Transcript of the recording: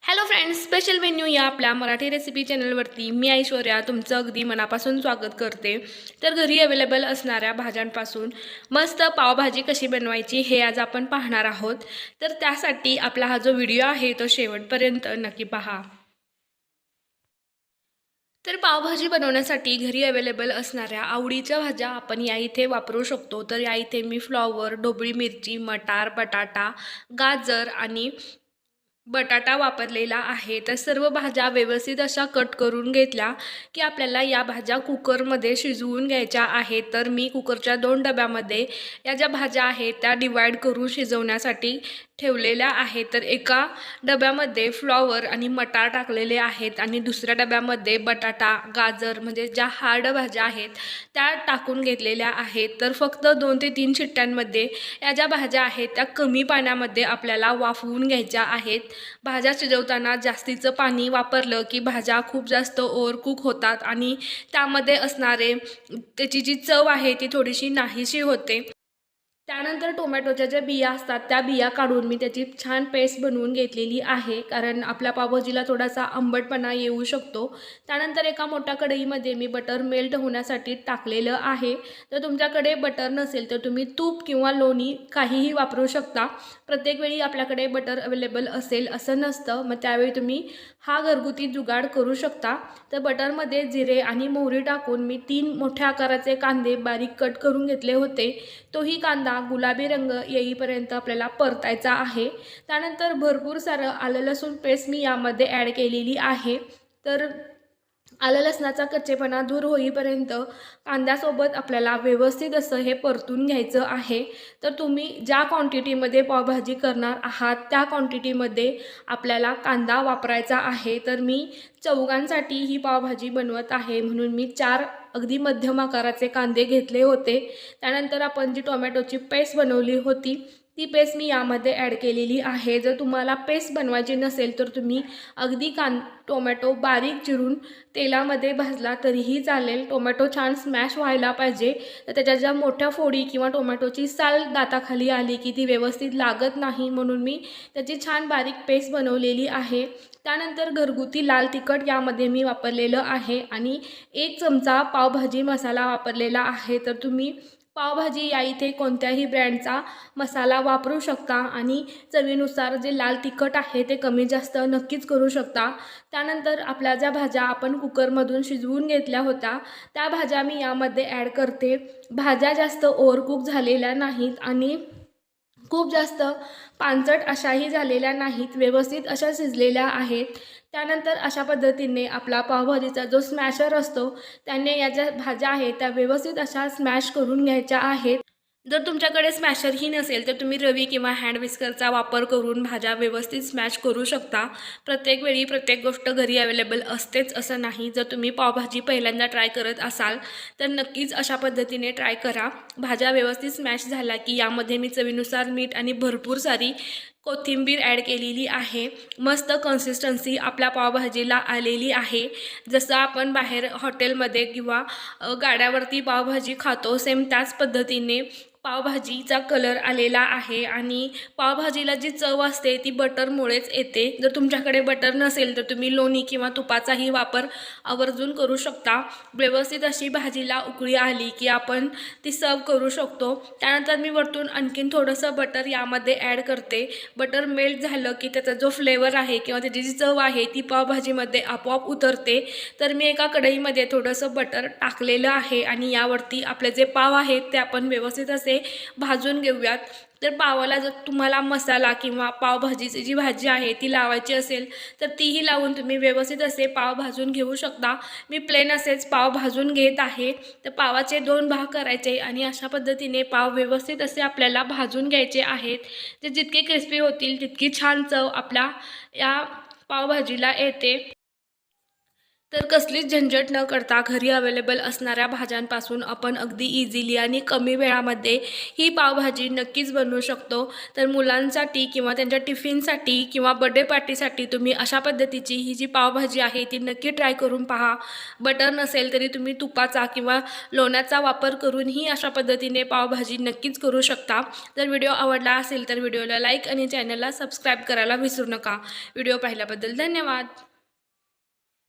Hello friends special menu या आपल्या Marathi recipe चॅनलवरती मी ऐश्वर्या तुमचं अगदी मनापासून स्वागत करते. तर घरी अवेलेबल असणाऱ्या भाज्यांपासून मस्त पावभाजी कशी बनवायची हे आज आपण पाहणार आहोत. तर त्यासाठी आपला हा जो व्हिडिओ आहे तो शेवटपर्यंत नक्की पहा. तर पावभाजी बनवण्यासाठी घरी अवेलेबल असणाऱ्या आवडीच्या भाज्या आपण या इथे वापरू शकतो. तर या इथे मी फ्लॉवर ढोबळी मिरची मटार बटाटा गाजर आणि बटाटा वापरलेला आहे. तर सर्व भाज्या व्यवस्थित अशा कट करून घेतल्या की आपल्याला या भाज्या कुकरमध्ये शिजवून घ्यायच्या आहेत. तर मी कुकरच्या दोन डब्यामध्ये या ज्या भाज्या आहेत त्या डिवाईड करून शिजवण्यासाठी ठेवलेल्या आहेत. तर एका डब्यामध्ये फ्लॉवर आणि मटार टाकलेले आहेत आणि दुसऱ्या डब्यामध्ये बटाटा गाजर म्हणजे ज्या हार्ड भाज्या आहेत त्या टाकून घेतलेल्या आहेत. तर फक्त दोन ते तीन शिट्ट्यांमध्ये या ज्या भाज्या आहेत त्या कमी पाण्यामध्ये आपल्याला वाफवून घ्यायच्या आहेत. भाज्या शिजवताना जास्तीचं पाणी वापरलं की भाज्या खूप जास्त ओव्हरकुक होतात आणि त्यामध्ये असणारे त्याची जी चव आहे ती थोडीशी नाहीशी होते. त्यानंतर टोमॅटोच्या ज्या बिया असतात त्या बिया काढून मी त्याची छान पेस्ट बनवून घेतलेली आहे. कारण आपल्या पावभाजीला थोडासा आंबटपणा येऊ शकतो. त्यानंतर एका मोठ्या कढईमध्ये मी बटर मेल्ट होण्यासाठी टाकलेलं आहे. तर तुमच्याकडे बटर नसेल तर तुम्ही तूप किंवा लोणी काहीही वापरू शकता. प्रत्येक वेळी आपल्याकडे बटर अवेलेबल असेल असं नसतं. मग त्यावेळी तुम्ही हा घरगुती जुगाड करू शकता. तर बटरमध्ये जिरे आणि मोहरी टाकून मी तीन मोठ्या आकाराचे कांदे बारीक कट करून घेतले होते. तोही कांदा गुलाबी रंग येईपर्यंत आपल्याला परतायचा आहे. त्यानंतर भरपूर सारं आलं लसूण पेस्ट मी यामध्ये ॲड केलेली आहे. तर आलं लसणाचा कच्चेपणा दूर होईपर्यंत कांद्यासोबत आपल्याला व्यवस्थित असं हे परतून घ्यायचं आहे. तर तुम्ही ज्या क्वांटिटीमध्ये पावभाजी करणार आहात त्या क्वांटिटीमध्ये आपल्याला कांदा वापरायचा आहे. तर मी चौघांसाठी ही पावभाजी बनवत आहे. म्हणून मी चार अगदी मध्यम आकाराचे कांदे घेतले होते. त्यानंतर आपण जी टोमॅटोची पेस्ट बनवली होती ती पेस्ट मी यामध्ये ॲड केलेली आहे. जर तुम्हाला पेस्ट बनवायची नसेल तर तुम्ही अगदी कां टोमॅटो बारीक चिरून तेलामध्ये भाजला तरीही चालेल. टोमॅटो छान स्मॅश व्हायला पाहिजे. तर त्याच्या ज्या मोठ्या फोडी किंवा टोमॅटोची साल दाताखाली आली की ती व्यवस्थित लागत नाही म्हणून मी त्याची छान बारीक पेस्ट बनवलेली आहे. त्यानंतर घरगुती लाल तिखट यामध्ये मी वापरलेलं आहे आणि एक चमचा पावभाजी मसाला वापरलेला आहे. तर तुम्ही पावभाजी या इथे कोणत्याही ब्रँडचा मसाला वापरू शकता आणि चवीनुसार जे लाल तिखट आहे ते कमी जास्त नक्कीच करू शकता. त्यानंतर आपल्या ज्या भाज्या आपण कुकरमधून शिजवून घेतल्या होत्या त्या भाज्या मी यामध्ये ॲड करते. भाज्या जास्त ओव्हरकुक झालेल्या नाहीत आणि खूप जास्त पांचट अशाही झालेल्या नाहीत व्यवस्थित अशा शिजलेल्या आहेत. त्यानंतर अशा पद्धतीने आपला पावभाजीचा जो स्मॅशर असतो त्याने या ज्या भाज्या आहेत त्या व्यवस्थित अशा स्मॅश करून घ्यायच्या आहेत. जर तुमच्याकडे स्मॅशरही नसेल तर तुम्ही रवी किंवा हँड विस्करचा वापर करून भाज्या व्यवस्थित स्मॅश करू शकता. प्रत्येक वेळी प्रत्येक गोष्ट घरी अवेलेबल असतेच असं नाही. जर तुम्ही पावभाजी पहिल्यांदा ट्राय करत असाल तर नक्कीच अशा पद्धतीने ट्राय करा. भाज्या व्यवस्थित स्मॅश झाल्या की यामध्ये मी चवीनुसार मीठ आणि भरपूर सारी कोथिंबीर ॲड केलेली आहे. मस्त कन्सिस्टन्सी आपल्या पावभाजीला आलेली आहे. जसं आपण बाहेर हॉटेलमध्ये किंवा गाड्यावरती पावभाजी खातो सेम त्याच पद्धतीने पावभाजीचा कलर आलेला आहे आणि पावभाजीला जी चव असते ती बटरमुळेच येते. जर तुमच्याकडे बटर नसेल तर तुम्ही लोणी किंवा तुपाचाही वापर आवर्जून करू शकता. व्यवस्थित अशी भाजीला उकळी आली की आपण ती सर्व करू शकतो. त्यानंतर मी वरतून आणखीन थोडंसं बटर यामध्ये ॲड करते. बटर मेल्ट झालं की त्याचा जो फ्लेवर आहे किंवा त्याची जी चव आहे ती पावभाजीमध्ये आपोआप उतरते. तर मी एका कढईमध्ये थोडंसं बटर टाकलेलं आहे आणि यावरती आपले जे पाव आहेत ते आपण व्यवस्थित असे ते भाजून घेऊयात. तर पावाला जर तुम्हाला मसाला किंवा पावभाजीची जी भाजी आहे ती लावायची असेल तर तीही लावून तुम्ही व्यवस्थित असे पाव भाजून घेऊ शकता. मी प्लेन असेच पाव भाजून घेत आहे. तर पावाचे दोन भाग करायचे आणि अशा पद्धतीने पाव व्यवस्थित असे आपल्याला भाजून घ्यायचे आहेत. ते जितके क्रिस्पी होतील तितकी छान चव आपल्या या पावभाजीला येते. तर कसलीच झंझट न करता घरी अवेलेबल असणाऱ्या भाज्यांपासून आपण अगदी इझिली आणि कमी वेळामध्ये ही पावभाजी नक्कीच बनवू शकतो. तर मुलांसाठी किंवा त्यांच्या टिफिनसाठी किंवा बड्डे पार्टीसाठी तुम्ही अशा पद्धतीची ही जी पावभाजी आहे ती नक्की ट्राय करून पहा. बटर नसेल तरी तुम्ही तुपाचा किंवा लोण्याचा वापर करूनही अशा पद्धतीने पावभाजी नक्कीच करू शकता. जर व्हिडिओ आवडला असेल तर व्हिडिओला लाईक आणि चॅनलला सबस्क्राईब करायला विसरू नका. व्हिडिओ पाहिल्याबद्दल धन्यवाद.